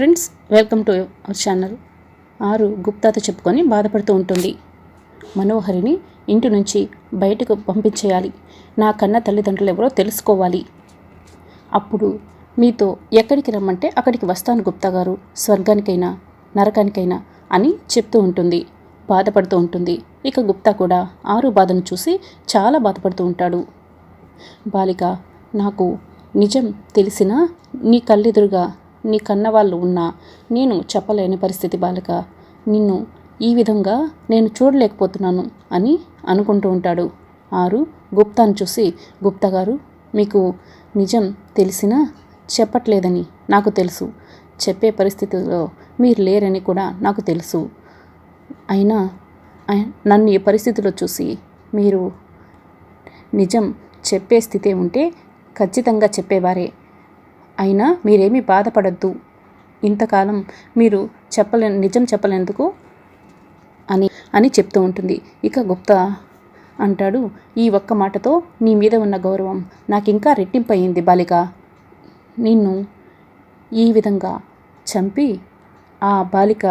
Friends welcome to our channel. ఆరు గుప్తాతో చెప్పుకొని బాధపడుతూ ఉంటుంది. మనోహరిని ఇంటి నుంచి బయటకు పంపించేయాలి. నా కన్న తల్లిదండ్రులు ఎవరో తెలుసుకోవాలి. అప్పుడు మీతో ఎక్కడికి రమ్మంటే అక్కడికి వస్తాను గుప్తా గారు. స్వర్గానికైనా నరకానికైనా అని చెప్తూ ఉంటుంది. బాధపడుతూ ఉంటుంది. ఇక గుప్తా కూడా ఆరు బాధను చూసి చాలా బాధపడుతూ ఉంటాడు. బాలిక నాకు నిజం తెలిసినా నీ కళ్ళెదురుగా నీ కన్నవాళ్ళు ఉన్నా నేను చెప్పలేని పరిస్థితి బాలిక. నిన్ను ఈ విధంగా నేను చూడలేకపోతున్నాను అని అనుకుంటూ ఉంటాడు. ఆరు గుప్తాను చూసి గుప్తా గారు మీకు నిజం తెలిసినా చెప్పట్లేదని నాకు తెలుసు. చెప్పే పరిస్థితిలో మీరు లేరని కూడా నాకు తెలుసు. అయినా నన్ను ఈ పరిస్థితిలో చూసి మీరు నిజం చెప్పే స్థితి ఉంటే ఖచ్చితంగా చెప్పేవారే. అయినా మీరేమీ బాధపడద్దు. ఇంతకాలం మీరు చెప్పలే నిజం చెప్పలేందుకు అని అని చెప్తూ ఉంటుంది. ఇక గుప్తా అంటాడు ఈ ఒక్క మాటతో నీ మీద ఉన్న గౌరవం నాకు ఇంకా రెట్టింపయింది బాలిక. నిన్ను ఈ విధంగా చంపి ఆ బాలిక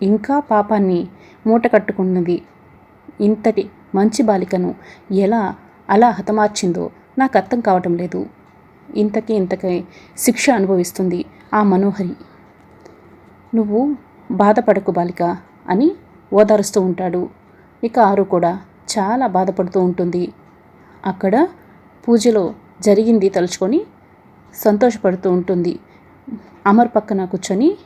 ఇంకా పాపాన్ని మూట కట్టుకున్నది. ఇంతటి మంచి బాలికను ఎలా అలా హతమార్చిందో నాకు అర్థం కావటం లేదు. ఇంతకీ ఇంతకీ శిక్ష అనుభవిస్తుంది ఆ మనోహరి. నువ్వు బాధపడకు బాలిక అని ఓదారుస్తూ ఉంటాడు. ఇక ఆరు కూడా చాలా బాధపడుతూ ఉంటుంది. అక్కడ పూజలో జరిగింది తలుచుకొని సంతోషపడుతూ ఉంటుంది. అమర్ పక్కన కూర్చొని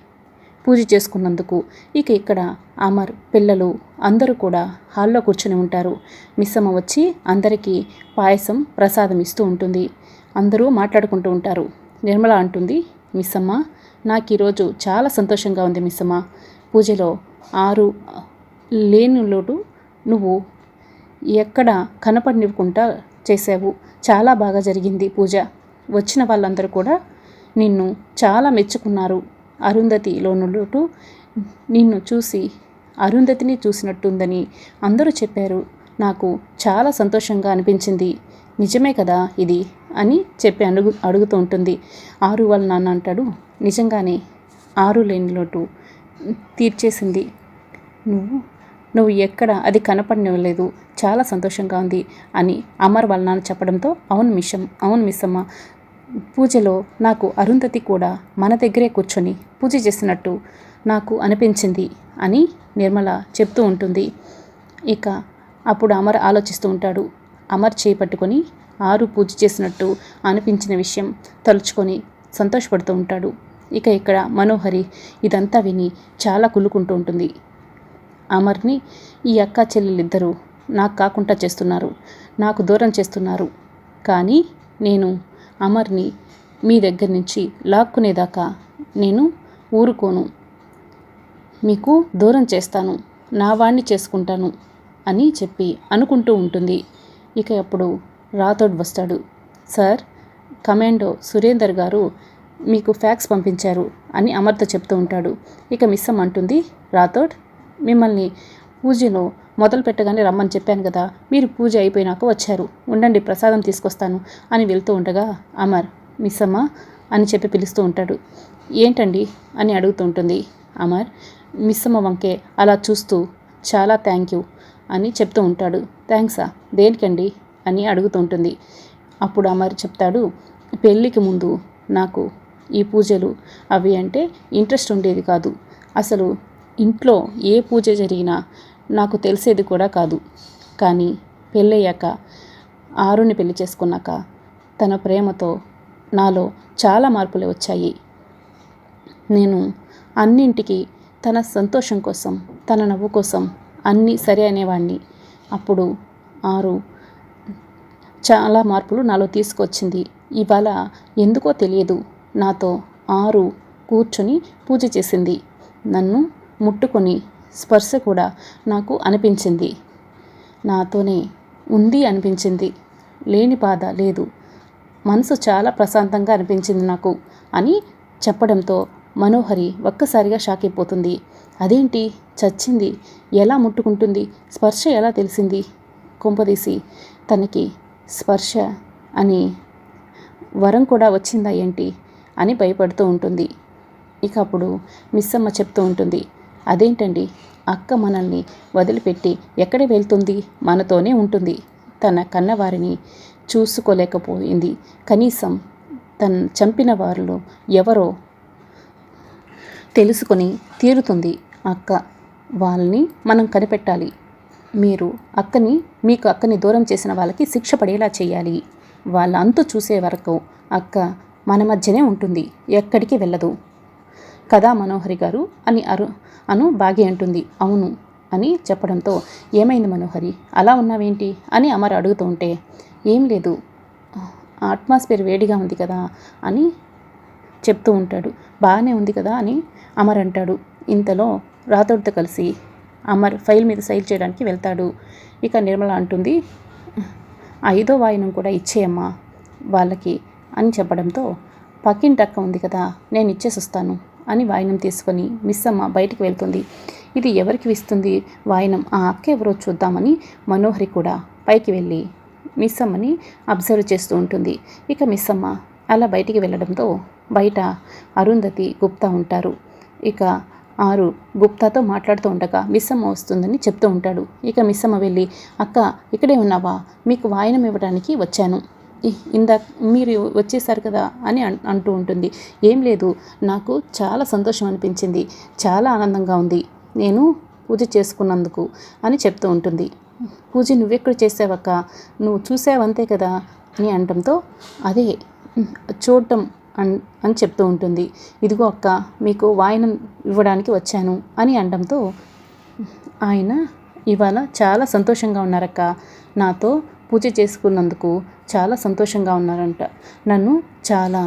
పూజ చేసుకున్నందుకు. ఇక ఇక్కడ అమర్ పిల్లలు అందరూ కూడా హాల్లో కూర్చొని ఉంటారు. మిస్సమ్మ వచ్చి అందరికీ పాయసం ప్రసాదం ఇస్తూ ఉంటుంది. అందరూ మాట్లాడుకుంటూ ఉంటారు. నిర్మల అంటుంది మిస్సమ్మ నాకు ఈరోజు చాలా సంతోషంగా ఉంది మిస్సమ్మ. పూజలో ఆరు లేని లోటు నువ్వు ఎక్కడ కనపడినివ్వకుండా చేసావు చాలా బాగా జరిగింది పూజ. వచ్చిన వాళ్ళందరూ కూడా నిన్ను చాలా మెచ్చుకున్నారు. అరుంధతిలోను లోటు నిన్ను చూసి అరుంధతిని చూసినట్టుందని అందరూ చెప్పారు. నాకు చాలా సంతోషంగా అనిపించింది. నిజమే కదా ఇది? అని చెప్పి అడుగు అడుగుతూ ఉంటుంది. ఆరు వాళ్ళ నాన్న అంటాడు నిజంగానే ఆరు లేని లోటు తీర్చేసింది. నువ్వు నువ్వు ఎక్కడ అది కనపడనివ్వలేదు. చాలా సంతోషంగా ఉంది అని అమర్ వాళ్ళ నాన్న చెప్పడంతో అవును మిషం అవును మిస్సమ్మ. పూజలో నాకు అరుంధతి కూడా మన దగ్గరే కూర్చొని పూజ చేసినట్టు నాకు అనిపించింది అని నిర్మల చెప్తూ ఉంటుంది. ఇక అప్పుడు అమర్ ఆలోచిస్తూ ఉంటాడు. అమర్ చేపట్టుకొని ఆరు పూజ చేసినట్టు అనిపించిన విషయం తలుచుకొని సంతోషపడుతూ ఉంటాడు. ఇక ఇక్కడ మనోహరి ఇదంతా విని చాలా కులుకుంటూ ఉంటుంది. అమర్ని ఈ అక్క చెల్లెలిద్దరూ నాకు కాకుండా చేస్తున్నారు. నాకు దూరం చేస్తున్నారు. కానీ నేను అమర్ని మీ దగ్గర నుంచి లాక్కునేదాకా నేను ఊరుకోను. మీకు దూరం చేస్తాను. నా వాణ్ణి చేసుకుంటాను అని చెప్పి అనుకుంటూ ఉంటుంది. ఇక అప్పుడు రాథోడ్ వస్తాడు. సార్ కమాండో సురేందర్ గారు మీకు ఫ్యాక్స్ పంపించారు అని అమర్తో చెప్తూ ఉంటాడు. ఇక మిస్సమ్ అంటుంది రాథోడ్ మిమ్మల్ని పూజలో మొదలు పెట్టగానే రమ్మని చెప్పాను కదా మీరు పూజ అయిపోయినాక వచ్చారు. ఉండండి ప్రసాదం తీసుకొస్తాను అని వెళ్తూ ఉండగా అమర్ మిస్సమ్మ అని చెప్పి పిలుస్తూ ఉంటాడు. ఏంటండి అని అడుగుతూ ఉంటుంది. అమర్ మిస్సమ్మ వంకే అలా చూస్తూ చాలా థ్యాంక్ యూ అని చెప్తూ ఉంటాడు. థ్యాంక్సా దేనికండి? అని అడుగుతుంటుంది. అప్పుడు అమర్ చెప్తాడు పెళ్ళికి ముందు నాకు ఈ పూజలు అవి అంటే ఇంట్రెస్ట్ ఉండేది కాదు. అసలు ఇంట్లో ఏ పూజ జరిగినా నాకు తెలిసేది కూడా కాదు. కానీ పెళ్ళయ్యాక ఆరుని పెళ్ళి చేసుకున్నాక తన ప్రేమతో నాలో చాలా మార్పులు వచ్చాయి. నేను అన్నింటికి తన సంతోషం కోసం తన నవ్వు కోసం అన్నీ సరే అనేవాడిని అప్పుడు ఆరు చాలా మార్పులు నాలో తీసుకొచ్చింది. ఇవాళ ఎందుకో తెలియదు. నాతో ఆరు కూర్చొని పూజ చేసింది. నన్ను ముట్టుకొని స్పర్శ కూడా నాకు అనిపించింది. నాతోనే ఉంది అనిపించింది. లేని బాధ లేదు. మనసు చాలా ప్రశాంతంగా అనిపించింది నాకు అని చెప్పడంతో మనోహరి ఒక్కసారిగా షాక్ అయిపోతుంది. అదేంటి? చచ్చింది. ఎలా ముట్టుకుంటుంది? స్పర్శ ఎలా తెలిసింది? కొంపదీసి తనకి స్పర్శ అని వరం కూడా వచ్చిందా ఏంటి అని భయపడుతూ ఉంటుంది. ఇక అప్పుడు మిస్సమ్మ చెప్తూ ఉంటుంది అదేంటండి? అక్క మనల్ని వదిలిపెట్టి ఎక్కడ వెళ్తుంది? మనతోనే ఉంటుంది. తన కన్నవారిని చూసుకోలేకపోయింది. కనీసం తను చంపిన వారిలో ఎవరో తెలుసుకొని తీరుతుంది. అక్క వాళ్ళని మనం కనిపెట్టాలి. మీరు అక్కని మీకు అక్కని దూరం చేసిన వాళ్ళకి శిక్ష పడేలా చేయాలి. వాళ్ళ అంతు చూసే వరకు అక్క మన మధ్యనే ఉంటుంది ఎక్కడికి వెళ్ళదు. కదా మనోహరి గారు? అని అరు అను బాగి అంటుంది. అవును అని చెప్పడంతో ఏమైంది మనోహరి? అలా ఉన్నావేంటి? అని అమర్ అడుగుతూ ఉంటే ఏం లేదు. అట్మాస్ఫియర్ వేడిగా ఉంది కదా అని చెప్తూ ఉంటాడు. బాగానే ఉంది కదా అని అమర్ అంటాడు. ఇంతలో రాతోడితో కలిసి అమర్ ఫైల్ మీద సైల్ చేయడానికి వెళ్తాడు. ఇక నిర్మల అంటుంది ఐదో వాయినం కూడా ఇచ్చేయమ్మా వాళ్ళకి అని చెప్పడంతో పక్కింటి అక్క ఉంది కదా నేను ఇచ్చేసి వస్తాను అని వాయినం తీసుకొని మిస్ అమ్మ బయటికి వెళ్తుంది. ఇది ఎవరికి ఇస్తుంది? వాయినం ఆ అక్క ఎవరో చూద్దామని మనోహరి కూడా పైకి వెళ్ళి మిస్ అమ్మని అబ్జర్వ్ చేస్తూ ఉంటుంది. ఇక మిస్ అమ్మ అలా బయటికి వెళ్ళడంతో బయట అరుంధతి గుప్తా ఉంటారు. ఇక ఆరు గుప్తాతో మాట్లాడుతూ ఉండగా మిస్సమ్మ వస్తుందని చెప్తూ ఉంటాడు. ఇక మిస్సమ్మ వెళ్ళి అక్క ఇక్కడే ఉన్నావా? మీకు వాయనం ఇవ్వడానికి వచ్చాను. ఇందా మీరు వచ్చేసారు కదా అని అంటూ ఉంటుంది. ఏం లేదు నాకు చాలా సంతోషం అనిపించింది చాలా ఆనందంగా ఉంది నేను పూజ చేసుకున్నందుకు అని చెప్తూ ఉంటుంది. పూజ నువ్వెక్కడ చేసావక్క నువ్వు చూసావంతే కదా అని అనడంతో అదే చూడటం అన్ అని చెప్తూ ఉంటుంది. ఇదిగో అక్క మీకు వాయనం ఇవ్వడానికి వచ్చాను అని అనడంతో ఆయన ఇవాళ చాలా సంతోషంగా ఉన్నారక్క. నాతో పూజ చేసుకున్నందుకు చాలా సంతోషంగా ఉన్నారంట. నన్ను చాలా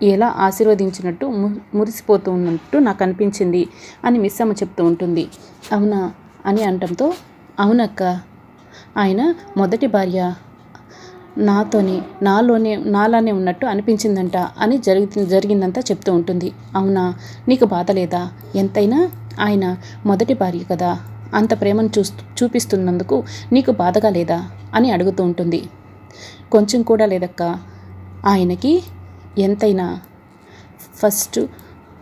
ఎలా ఆశీర్వదించినట్టు ము మురిసిపోతూ ఉన్నట్టు నాకు అనిపించింది అని మిస్ అమ్మ చెప్తూ ఉంటుంది. అవునా అని అనటంతో అవునక్క. ఆయన మొదటి భార్య నాతోనే నాలోనే నాలానే ఉన్నట్టు అనిపించిందంట అని జరిగి జరిగిందంతా చెప్తూ ఉంటుంది. అవునా? నీకు బాధ లేదా? ఎంతైనా? ఆయన మొదటి భార్య కదా. అంత ప్రేమను చూ చూపిస్తున్నందుకు నీకు బాధగా లేదా? అని అడుగుతూ ఉంటుంది. కొంచెం కూడా లేదక్క. ఆయనకి ఎంతైనా? ఫస్ట్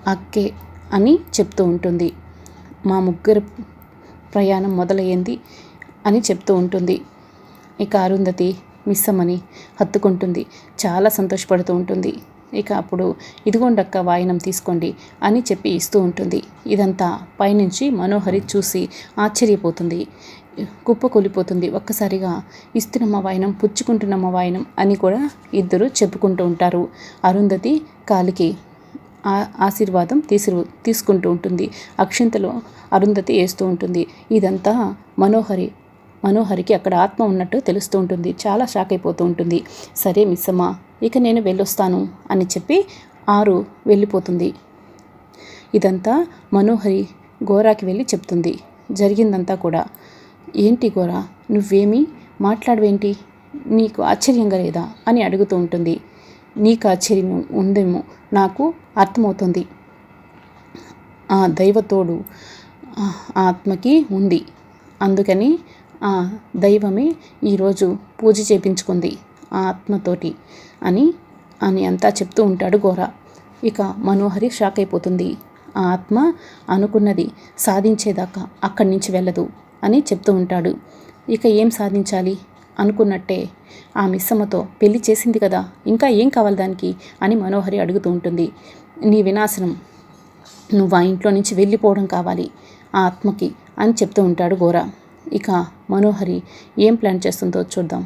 అక్కే అని చెప్తూ ఉంటుంది. మా ముగ్గురు ప్రయాణం మొదలయ్యింది అని చెప్తూ ఉంటుంది. ఇక అరుంధతి మిస్ అమ్మని హత్తుకుంటుంది. చాలా సంతోషపడుతూ ఉంటుంది. ఇక అప్పుడు ఇదిగోండక్క వాయనం తీసుకోండి అని చెప్పి ఇస్తూ ఉంటుంది. ఇదంతా పైనుంచి మనోహరి చూసి ఆశ్చర్యపోతుంది. కుప్పకూలిపోతుంది ఒక్కసారిగా ఇస్తున్నమ్మ వాయనం పుచ్చుకుంటున్నమ్మ వాయనం అని కూడా ఇద్దరు చెప్పుకుంటూ ఉంటారు. అరుంధతి కాలికి ఆ- ఆశీర్వాదం తీసు తీసుకుంటూ ఉంటుంది. అక్షింతలో అరుంధతి వేస్తూ ఉంటుంది. ఇదంతా మనోహరి మనోహరికి అక్కడ ఆత్మ ఉన్నట్టు తెలుస్తూ ఉంటుంది. చాలా షాక్ అయిపోతూ ఉంటుంది. సరే మిస్సమ్మ ఇక నేను వెళ్ళొస్తాను అని చెప్పి ఆరు వెళ్ళిపోతుంది. ఇదంతా మనోహరి గోరాకి వెళ్ళి చెప్తుంది. జరిగిందంతా కూడా. ఏంటి గోరా నువ్వేమీ మాట్లాడవేంటి? నీకు ఆశ్చర్యంగా లేదా? అని అడుగుతూ ఉంటుంది. నీకు ఆశ్చర్యం ఉందేమో? నాకు అర్థమవుతుంది. ఆ దైవతోడు ఆ ఆత్మకి ఉంది. అందుకని ఆ దైవమే ఈరోజు పూజ చేపించుకుంది ఆ ఆత్మతోటి అని అని అంతా చెప్తూ ఉంటాడు గోర ఇక మనోహరి షాక్ అయిపోతుంది. ఆ ఆత్మ అనుకున్నది సాధించేదాకా అక్కడి నుంచి వెళ్ళదు అని చెప్తూ ఉంటాడు. ఇక ఏం సాధించాలి? అనుకున్నట్టే ఆ మిస్సమ్మతో పెళ్ళి చేసింది కదా ఇంకా ఏం కావాలి దానికి అని మనోహరి అడుగుతూ ఉంటుంది. నీ వినాశనం నువ్వు ఆ ఇంట్లో నుంచి వెళ్ళిపోవడం కావాలి ఆ ఆత్మకి అని చెప్తూ ఉంటాడు గోరా ఇక మనోహరి ఏం ప్లాన్ చేస్తుందో చూద్దాం.